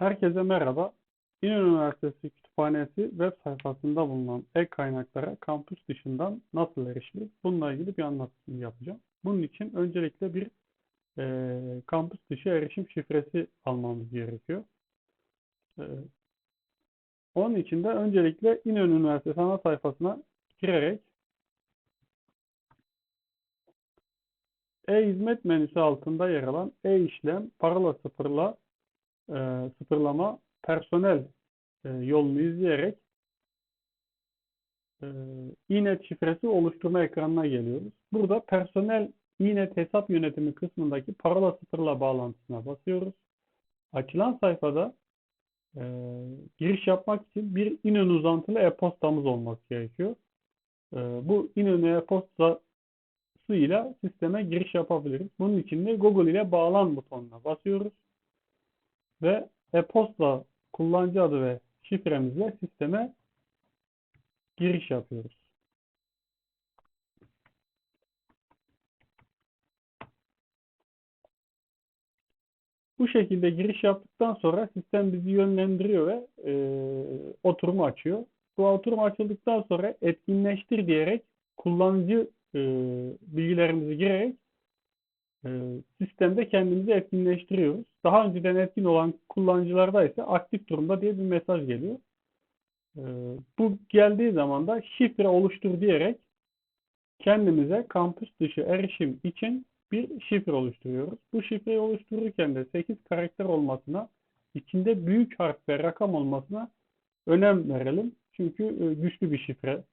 Herkese merhaba. İnönü Üniversitesi Kütüphanesi web sayfasında bulunan e-kaynaklara kampüs dışından nasıl erişilir? Bununla ilgili bir anlatım yapacağım. Bunun için öncelikle bir e, kampüs dışı erişim şifresi almamız gerekiyor. E, onun için de öncelikle İnönü Üniversitesi ana sayfasına girerek E-hizmet menüsü altında yer alan e-işlem, parola sıfırla e, sıfırlama personel e, yolunu izleyerek e, iNet şifresi oluşturma ekranına geliyoruz. Burada personel iNet hesap yönetimi kısmındaki parola sıfırla bağlantısına basıyoruz. Açılan sayfada e, giriş yapmak için bir İnönü uzantılı e-postamız olması gerekiyor. E, bu İnönü e-posta ile sisteme giriş yapabiliriz. Bunun için de Google ile bağlan butonuna basıyoruz ve e-posta kullanıcı adı ve şifremizle sisteme giriş yapıyoruz. Bu şekilde giriş yaptıktan sonra sistem bizi yönlendiriyor ve e, oturumu açıyor. Bu oturum açıldıktan sonra etkinleştir diyerek kullanıcı e, bilgilerimizi girerek e, sistemde kendimizi etkinleştiriyoruz. Daha önceden etkin olan kullanıcılarda ise aktif durumda diye bir mesaj geliyor. E, bu geldiği zaman da şifre oluştur diyerek kendimize kampüs dışı erişim için bir şifre oluşturuyoruz. Bu şifreyi oluştururken de 8 karakter olmasına, içinde büyük harf ve rakam olmasına önem verelim. Çünkü e, güçlü bir şifre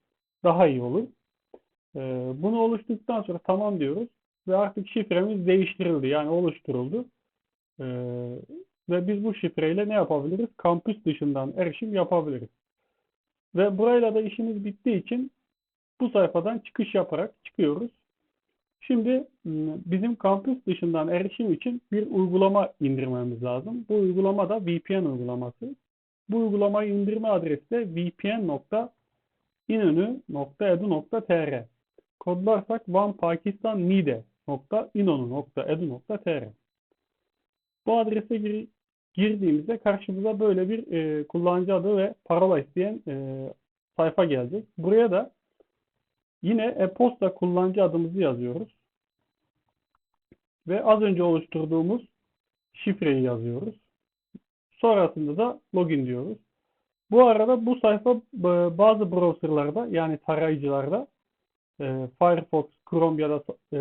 daha iyi olur. E, bunu oluşturduktan sonra tamam diyoruz ve artık şifremiz değiştirildi yani oluşturuldu. Ee, ve biz bu şifreyle ne yapabiliriz? Kampüs dışından erişim yapabiliriz. Ve burayla da işimiz bittiği için bu sayfadan çıkış yaparak çıkıyoruz. Şimdi bizim kampüs dışından erişim için bir uygulama indirmemiz lazım. Bu uygulama da VPN uygulaması. Bu uygulamayı indirme adresi de vpn.inönü.edu.tr Kodlarsak One Pakistan Nide www.inonu.edu.tr Bu adrese gir girdiğimizde karşımıza böyle bir e, kullanıcı adı ve parola isteyen e, sayfa gelecek. Buraya da yine e-posta kullanıcı adımızı yazıyoruz. Ve az önce oluşturduğumuz şifreyi yazıyoruz. Sonrasında da login diyoruz. Bu arada bu sayfa e, bazı browserlarda yani tarayıcılarda e, Firefox, Chrome ya da e,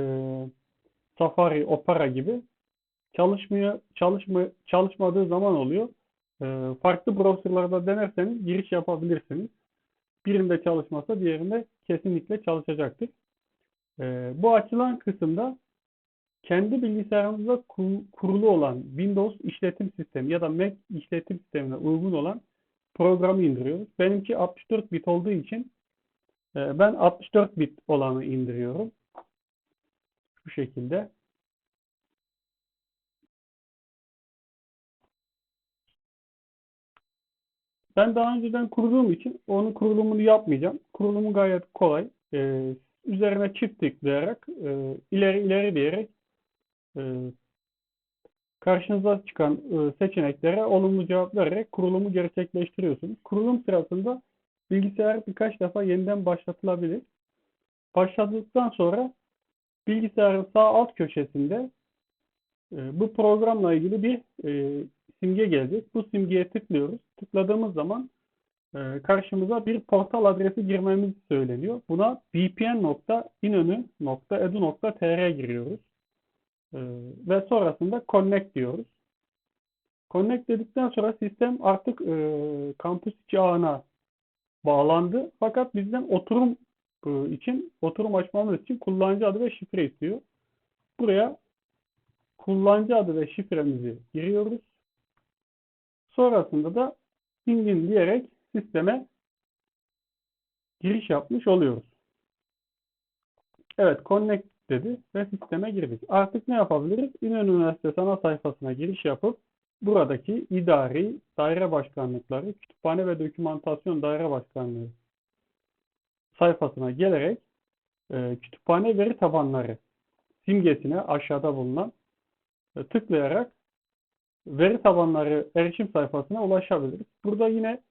Safari, Opera gibi çalışmıyor, çalışma, çalışmadığı zaman oluyor. E, farklı browserlarda denerseniz giriş yapabilirsiniz. Birinde çalışmasa diğerinde kesinlikle çalışacaktır. E, bu açılan kısımda kendi bilgisayarınızda kurulu olan Windows işletim sistemi ya da Mac işletim sistemine uygun olan programı indiriyoruz. Benimki 64 bit olduğu için e, ben 64 bit olanı indiriyorum. Bu şekilde. Ben daha önceden kurduğum için onun kurulumunu yapmayacağım. Kurulumu gayet kolay. Ee, üzerine çift tıklayarak e, ileri ileri diyerek e, karşınıza çıkan e, seçeneklere olumlu cevap vererek kurulumu gerçekleştiriyorsunuz. Kurulum sırasında bilgisayar birkaç defa yeniden başlatılabilir. Başladıktan sonra bilgisayarın sağ alt köşesinde e, bu programla ilgili bir e, simge gelecek. Bu simgeye tıklıyoruz. Tıkladığımız zaman e, karşımıza bir portal adresi girmemiz söyleniyor. Buna vpn.inönü.edu.tr giriyoruz. E, ve sonrasında connect diyoruz. Connect dedikten sonra sistem artık e, kampüs içi ağına bağlandı. Fakat bizden oturum e, için, oturum açmamız için kullanıcı adı ve şifre istiyor. Buraya kullanıcı adı ve şifremizi giriyoruz. Sonrasında da login diyerek sisteme giriş yapmış oluyoruz. Evet, connect dedi ve sisteme girdik. Artık ne yapabiliriz? İnönü Üniversitesi ana sayfasına giriş yapıp buradaki idari daire başkanlıkları, kütüphane ve dokümantasyon daire başkanlığı sayfasına gelerek e, kütüphane veri tabanları simgesine aşağıda bulunan e, tıklayarak veri tabanları erişim sayfasına ulaşabiliriz. Burada yine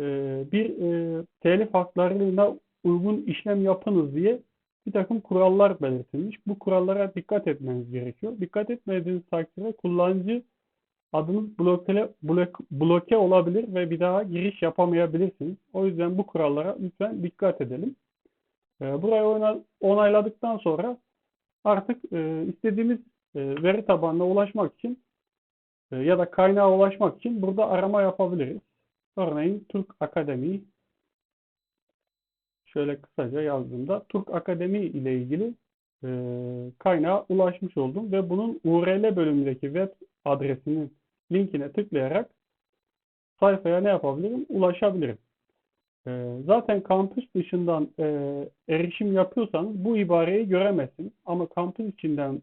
e, bir e, telif haklarına uygun işlem yapınız diye bir takım kurallar belirtilmiş. Bu kurallara dikkat etmeniz gerekiyor. Dikkat etmediğiniz takdirde kullanıcı adınız bloke, bloke, bloke olabilir ve bir daha giriş yapamayabilirsiniz. O yüzden bu kurallara lütfen dikkat edelim. E, burayı ona- onayladıktan sonra artık e, istediğimiz e, veri tabanına ulaşmak için e, ya da kaynağa ulaşmak için burada arama yapabiliriz. Örneğin Türk Akademi şöyle kısaca yazdığımda Türk Akademi ile ilgili e, kaynağa ulaşmış oldum ve bunun URL bölümündeki web adresinin linkine tıklayarak sayfaya ne yapabilirim? Ulaşabilirim. E, zaten kampüs dışından e, erişim yapıyorsanız bu ibareyi göremezsiniz. Ama kampüs içinden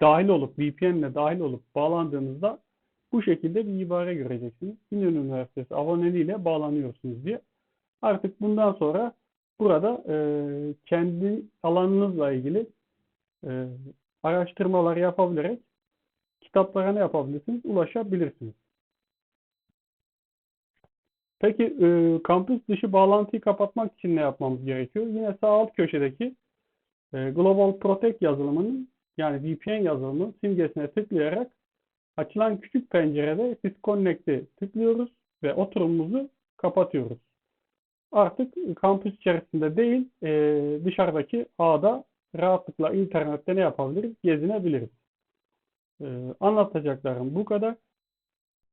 dahil olup VPN ile dahil olup bağlandığınızda bu şekilde bir ibare göreceksiniz. İnönü Üniversitesi aboneliğiyle bağlanıyorsunuz diye. Artık bundan sonra burada e, kendi alanınızla ilgili e, araştırmalar yapabilerek kitaplara ne yapabilirsiniz? Ulaşabilirsiniz. Peki e, kampüs dışı bağlantıyı kapatmak için ne yapmamız gerekiyor? Yine sağ alt köşedeki e, Global Protect yazılımının yani VPN yazılımının simgesine tıklayarak açılan küçük pencerede Disconnect'i tıklıyoruz ve oturumumuzu kapatıyoruz. Artık kampüs içerisinde değil e, dışarıdaki ağda rahatlıkla internette ne yapabiliriz? Gezinebiliriz. E, anlatacaklarım bu kadar.